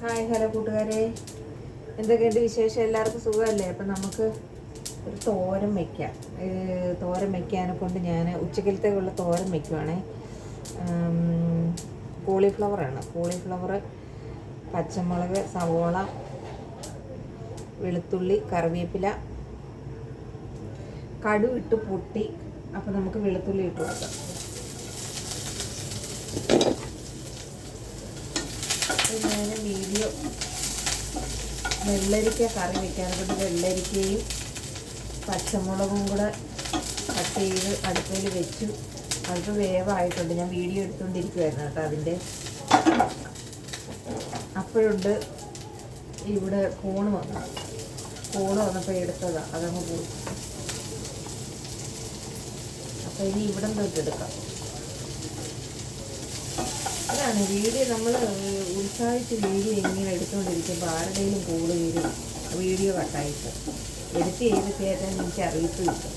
Hi hello കൂട്ടുകാരെ. എന്തൊക്കെയുണ്ട് വിശേഷം? എല്ലാവർക്കും സുഖമല്ലേ? അപ്പം നമുക്ക് ഒരു തോരൻ വയ്ക്കാം തോരൻ വയ്ക്കാനെ കൊണ്ട് ഞാൻ ഉച്ചക്കലത്തേക്കുള്ള തോരൻ വയ്ക്കുവാണേ കോളിഫ്ലവറാണ് കോളിഫ്ലവർ പച്ചമുളക് സവോള വെളുത്തുള്ളി കറിവേപ്പില കടു ഇട്ട് പൊട്ടി. അപ്പം നമുക്ക് വെളുത്തുള്ളി ഇട്ട് കൊടുക്കാം. ഞാൻ വെള്ളരിക്ക കറി വെക്കാൻ വേണ്ടി വെള്ളരിക്കയും പച്ചമുളകും കൂടെ കട്ട് ചെയ്ത് അടുപ്പിൽ വെച്ചു. അത് വേവായിട്ടുണ്ട്. ഞാൻ വീഡിയോ എടുത്തുകൊണ്ടിരിക്കുമായിരുന്നു കേട്ടോ അതിന്റെ. അപ്പോഴുണ്ട് ഇവിടെ കൂണ് വന്നു. കൂണ് വന്നപ്പോൾ എടുത്തതാണ് അതങ്ങ് പോയി. അപ്പോൾ ഇനി ഇവിടെ തൊട്ട് എടുക്കാം. അതാണ് വീഡിയോ നമ്മൾ ഉത്സാഹിച്ച് വീഡിയോ ഇങ്ങനെ എടുത്തുകൊണ്ടിരിക്കുമ്പോൾ ആരുടെയും കൂട് വരും വീഡിയോ കട്ടായിട്ട്. എഡിറ്റ് ചെയ്ത് കയറ്റാൻ എനിക്ക് അറിയിപ്പ് കിട്ടും.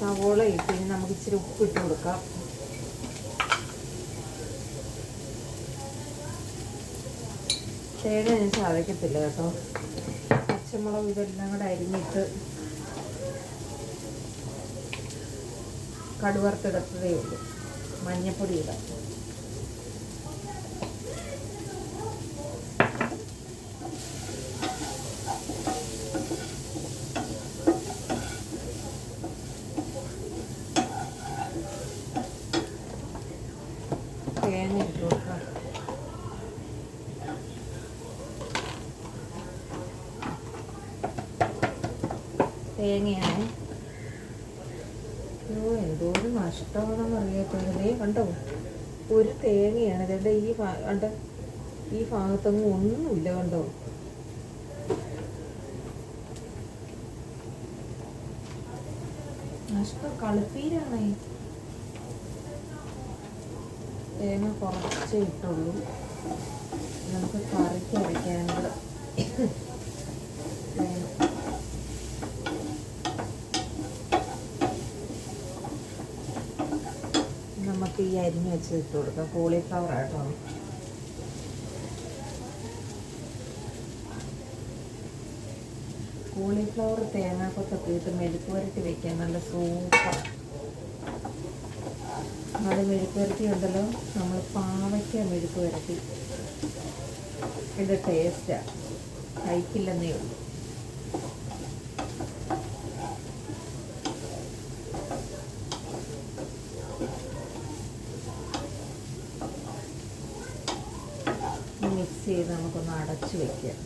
സവോള ഇട്ട് ഇനി നമുക്ക് ഇച്ചിരി ഉപ്പ് ഇട്ട് കൊടുക്കാം. ചേട്ടൻ ഞാൻ ചതയ്ക്കത്തില്ല കേട്ടോ. പച്ചമുളക് ഇതെല്ലാം കൂടെ അരിഞ്ഞിട്ട് കടുവറുത്തെടുത്തതേ ഉള്ളൂ. മഞ്ഞപ്പൊടി ഇടാം. തേങ്ങ ഇട്ട് കൊടുക്കാം. തേങ്ങയാണ്. അയ്യോ എന്തോരം നഷ്ടമാണെന്ന് അറിയാത്തതേ. കണ്ടോ? ഒരു തേങ്ങയാണ്. ഇതേണ്ട ഈ കണ്ട? ഈ ഭാഗത്തൊന്നും ഒന്നുമില്ല കണ്ടോ? നഷ്ടം കളിപ്പീരാണേ. തേങ്ങ കുറച്ചേ ഇട്ടുള്ളൂ. നമുക്ക് കറിക്ക് അരയ്ക്കാനുള്ള വേണം നമുക്ക് ഈ അരിഞ്ഞ് വെച്ച് ഇട്ട് കൊടുക്കാം. കോളിഫ്ലവർ ആട്ടോ. കോളിഫ്ലവർ തേങ്ങാക്കൊത്തൊക്കെ ഇട്ട് മെഴുക്ക് പുരട്ടി വെക്കാൻ നല്ല സൂപ്പർ അത് മെഴുക്ക് പുരട്ടി ഉണ്ടല്ലോ. നമ്മൾ പാവയ്ക്ക മെഴുക്ക് പുരട്ടി ഇത് ടേസ്റ്റാണ് കഴിക്കില്ലെന്നേ ഉള്ളൂ. ചെയ്ത് നമുക്കൊന്ന് അടച്ച് വെക്കാം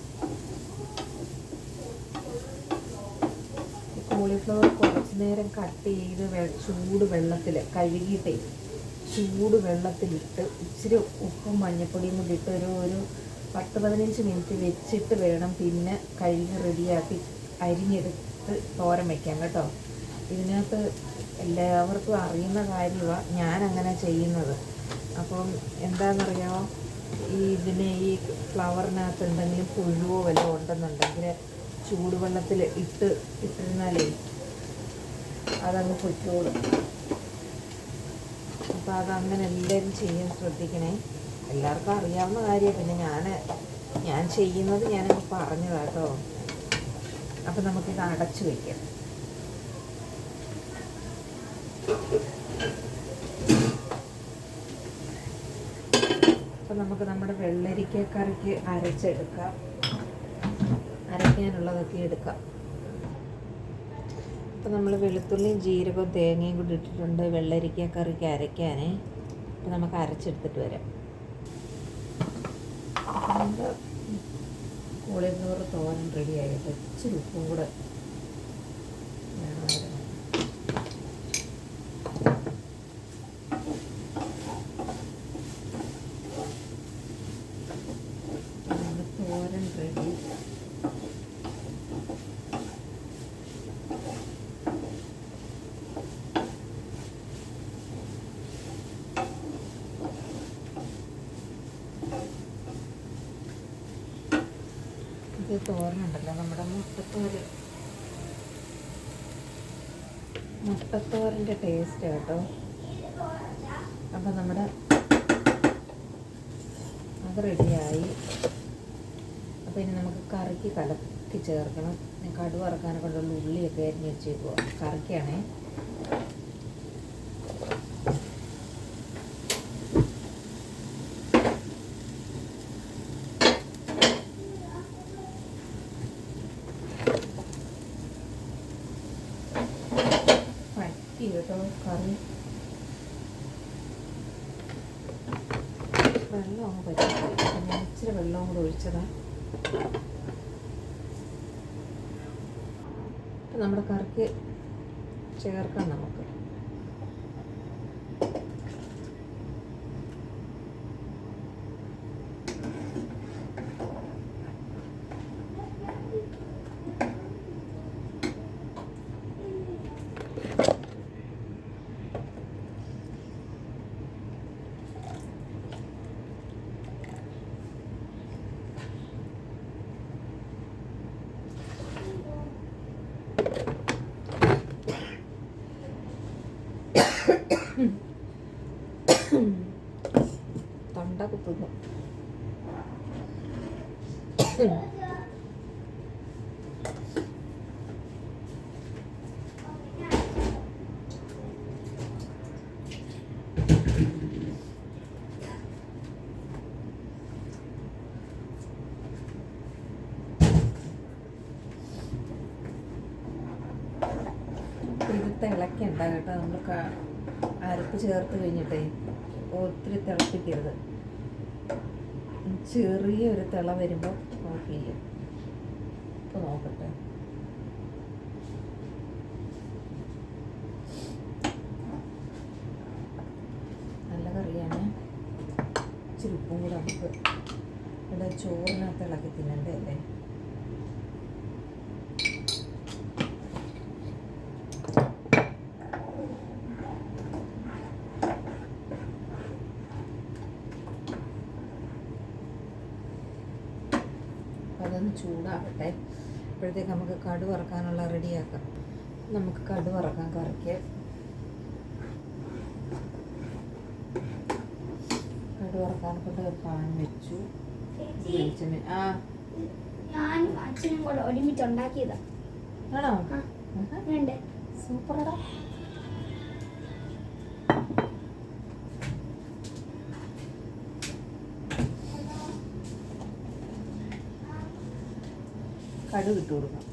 കോളിഫ്ലവർ കുറച്ച് നേരം കട്ട് ചെയ്ത് ചൂട് വെള്ളത്തിൽ കഴുകിയിട്ടേ ചൂട് വെള്ളത്തിലിട്ട് ഇച്ചിരി ഉപ്പും മഞ്ഞപ്പൊടിയും കൂടി ഇട്ട് ഒരു ഒരു പത്ത് പതിനഞ്ച് മിനിറ്റ് വെച്ചിട്ട് വേണം പിന്നെ കഴുകി റെഡിയാക്കി അരിഞ്ഞെടുത്ത് തോരൻ വെക്കാം കേട്ടോ. ഇതിനകത്ത് എല്ലാവർക്കും അറിയുന്ന കാര്യമാണ് ഞാൻ അങ്ങനെ ചെയ്യുന്നത്. അപ്പം എന്താണെന്നറിയാമോ ഇതിന് ഈ ഫ്ലവറിനകത്ത് എന്തെങ്കിലും പുഴുവോ വല്ലതും ഉണ്ടെന്നുണ്ടെങ്കിൽ ചൂടുവെള്ളത്തിൽ ഇട്ട് ഇട്ടിരുന്നാലേ അതങ്ങ് പൊയ്ക്കോളും. അപ്പോൾ അതങ്ങനെ എല്ലാവരും ചെയ്യാൻ ശ്രദ്ധിക്കണേ. എല്ലാവർക്കും അറിയാവുന്ന കാര്യം പിന്നെ ഞാൻ ഞാൻ ചെയ്യുന്നത് ഞാനങ്ങ് പറഞ്ഞതാട്ടോ അപ്പം നമുക്കിത് അടച്ചു വയ്ക്കാം അപ്പം നമുക്ക് നമ്മുടെ വെള്ളരിക്ക കറിക്ക് അരച്ചെടുക്കാം. അരയ്ക്കാനുള്ളതൊക്കെ എടുക്കാം. അപ്പം നമ്മൾ വെളുത്തുള്ളിയും ജീരകവും തേങ്ങയും കൂടി ഇട്ടിട്ടുണ്ട് വെള്ളരിക്ക കറിക്ക് അരയ്ക്കാനേ. അപ്പം നമുക്ക് അരച്ചെടുത്തിട്ട് വരാം. കോളിഫ്ലവർ തോരൻ റെഡി ആയിട്ട് ഇച്ചിരി കൂടെ വേണമായിരുന്നു നമ്മുടെ തോരൻ റെഡി ഇത് തോരനുണ്ടല്ലോ. നമ്മുടെ മുട്ടത്തോര് മുട്ടത്തോരന്റെ ടേസ്റ്റ് കേട്ടോ അപ്പം നമ്മുടെ അത് റെഡിയായി അപ്പോൾ ഇനി നമുക്ക് കറിക്ക് കലക്കി. ചേർക്കണം ഞാൻ കടുവ ഇറക്കാനൊക്കെ ഉള്ള ഉള്ളിയൊക്കെ അരിഞ്ഞ് വെച്ചേക്കുക കേട്ടോ കറി. വെള്ളം അങ്ങ് പറ്റി ഇച്ചിരി വെള്ളം കൂടെ ഒഴിച്ചതാ അപ്പം നമ്മുടെ കറിക്ക് ചേർക്കാം നമുക്ക്. തിളക്കണ്ട കേട്ടോ. നമ്മൾ അരപ്പ് ചേർത്ത് കഴിഞ്ഞിട്ടേ ഒത്തിരി തിളപ്പിക്കരുത്. ചെറിയൊരു തിള വരുമ്പോൾ ഓഫ് ചെയ്യും. ഇപ്പോൾ നോക്കട്ടെ. നല്ല കറിയാണ്. ഇച്ചിരി ഉപ്പും കൂടെ നമുക്ക് ഇവിടെ ചോറിനകത്ത് ഇളക്കി തിന്നണ്ടേ അല്ലേ അപ്പോൾ അതൊന്ന് ചൂടാവട്ടെ അപ്പോഴത്തേക്ക് നമുക്ക് കടു വറക്കാനുള്ള റെഡിയാക്കാം. നമുക്ക് കടു വറക്കാൻ കറിക്ക്. കടു വറക്കാൻ കൊണ്ട് പാൻ വെച്ചു. ഇത് വെളിച്ചെണ്ണ ആ. ഞാനും അച്ഛനും കൂടെ ഒരുമിച്ച് ഉണ്ടാക്കിയതാ. ആണോ? സൂപ്പറടാ. കടു ഇട്ട് കൊടുക്കാം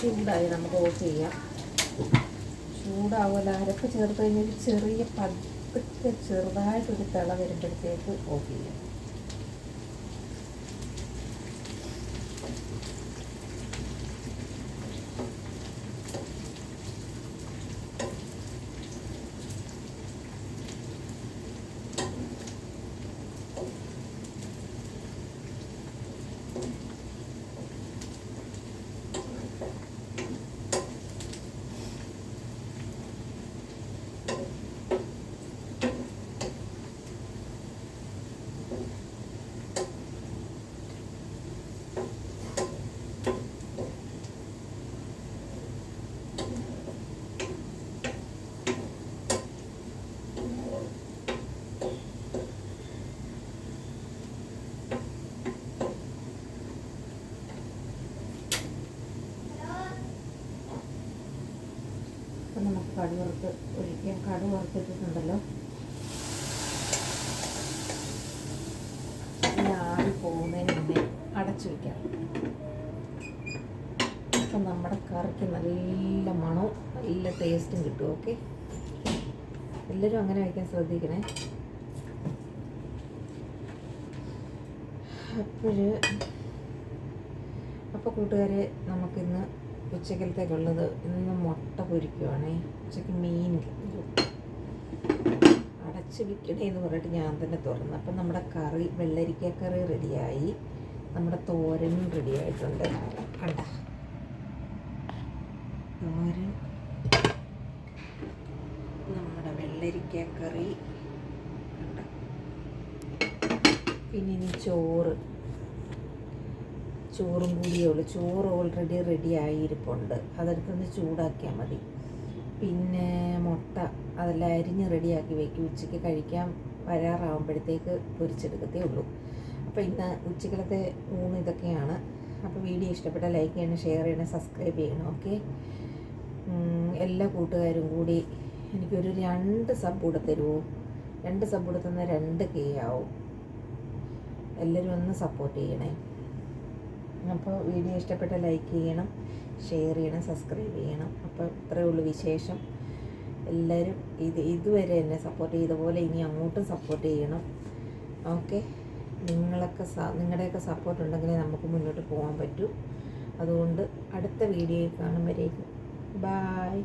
ചൂടായി നമുക്ക് ഓഫ് ചെയ്യാം. ചൂടാവുമല്ലോ അരപ്പ് ചേർത്ത് കഴിഞ്ഞാൽ ചെറിയ പതുക്കെ ചെറുതായിട്ടൊരു തിള വരുമ്പോഴത്തേക്ക് ഓഫ് ചെയ്യാം. അപ്പം നമുക്ക് കടുവറുത്ത് ഒഴിക്കാം. കടുവ അടച്ചു വയ്ക്കാം അപ്പം നമ്മുടെ കറിക്ക് നല്ല മണവും നല്ല ടേസ്റ്റും കിട്ടും ഓക്കെ എല്ലാവരും അങ്ങനെ വയ്ക്കാൻ ശ്രദ്ധിക്കണേ. അപ്പോഴ് അപ്പോൾ കൂട്ടുകാരെ നമുക്കിന്ന് ഉച്ചക്കലത്തേക്കുള്ളത് ഇന്ന് മുട്ട പൊരിക്കുവാണേ. ഉച്ചയ്ക്ക് മീൻ അടച്ച് വിൽക്കണേ എന്ന് പറഞ്ഞിട്ട് ഞാൻ തന്നെ തുറന്നു. അപ്പം നമ്മുടെ കറി വെള്ളരിക്ക കറി റെഡിയായി നമ്മുടെ തോരനും റെഡി ആയിട്ടുണ്ട്. കണ്ട? തോരൻ. നമ്മുടെ വെള്ളരിക്ക കറി. പിന്നെ ഇനി ചോറ്. ചോറും കൂടിയേ ഉള്ളൂ. ചോറ് ഓൾറെഡി റെഡി ആയിരിപ്പുണ്ട്. അതെടുത്തൊന്ന് ചൂടാക്കിയാൽ മതി. പിന്നെ മുട്ട അതെല്ലാം അരിഞ്ഞ് റെഡിയാക്കി വയ്ക്കും ഉച്ചയ്ക്ക് കഴിക്കാൻ വരാറാവുമ്പോഴത്തേക്ക് പൊരിച്ചെടുക്കത്തേ ഉള്ളൂ. അപ്പോൾ ഇന്ന് ഉച്ചക്കലത്തെ ഊണ് ഇതൊക്കെയാണ്. അപ്പോൾ വീഡിയോ ഇഷ്ടപ്പെട്ട ലൈക്ക് ചെയ്യണം ഷെയർ ചെയ്യണം സബ്സ്ക്രൈബ് ചെയ്യണം ഓക്കെ എല്ലാ കൂട്ടുകാരും കൂടി എനിക്കൊരു രണ്ട് സബ് കൂടെ തരുമോ രണ്ട് സബ് കൂടെ തന്നാൽ രണ്ട് കെ ആവും. എല്ലാവരും ഒന്ന് സപ്പോർട്ട് ചെയ്യണേ. അപ്പോൾ വീഡിയോ ഇഷ്ടപ്പെട്ട ലൈക്ക് ചെയ്യണം ഷെയർ ചെയ്യണം സബ്സ്ക്രൈബ് ചെയ്യണം. അപ്പോൾ ഇത്രയേ ഉള്ളൂ വിശേഷം. എല്ലാവരും ഇത് ഇതുവരെ എന്നെ സപ്പോർട്ട് ചെയ്ത പോലെ ഇനി അങ്ങോട്ടും സപ്പോർട്ട് ചെയ്യണം. ഓക്കെ നിങ്ങളൊക്കെ നിങ്ങളുടെയൊക്കെ സപ്പോർട്ട് ഉണ്ടെങ്കിലേ നമുക്ക് മുന്നോട്ട് പോകാൻ പറ്റൂ. അതുകൊണ്ട് അടുത്ത വീഡിയോയിൽ കാണുമ്പോഴേക്കും. ബായ്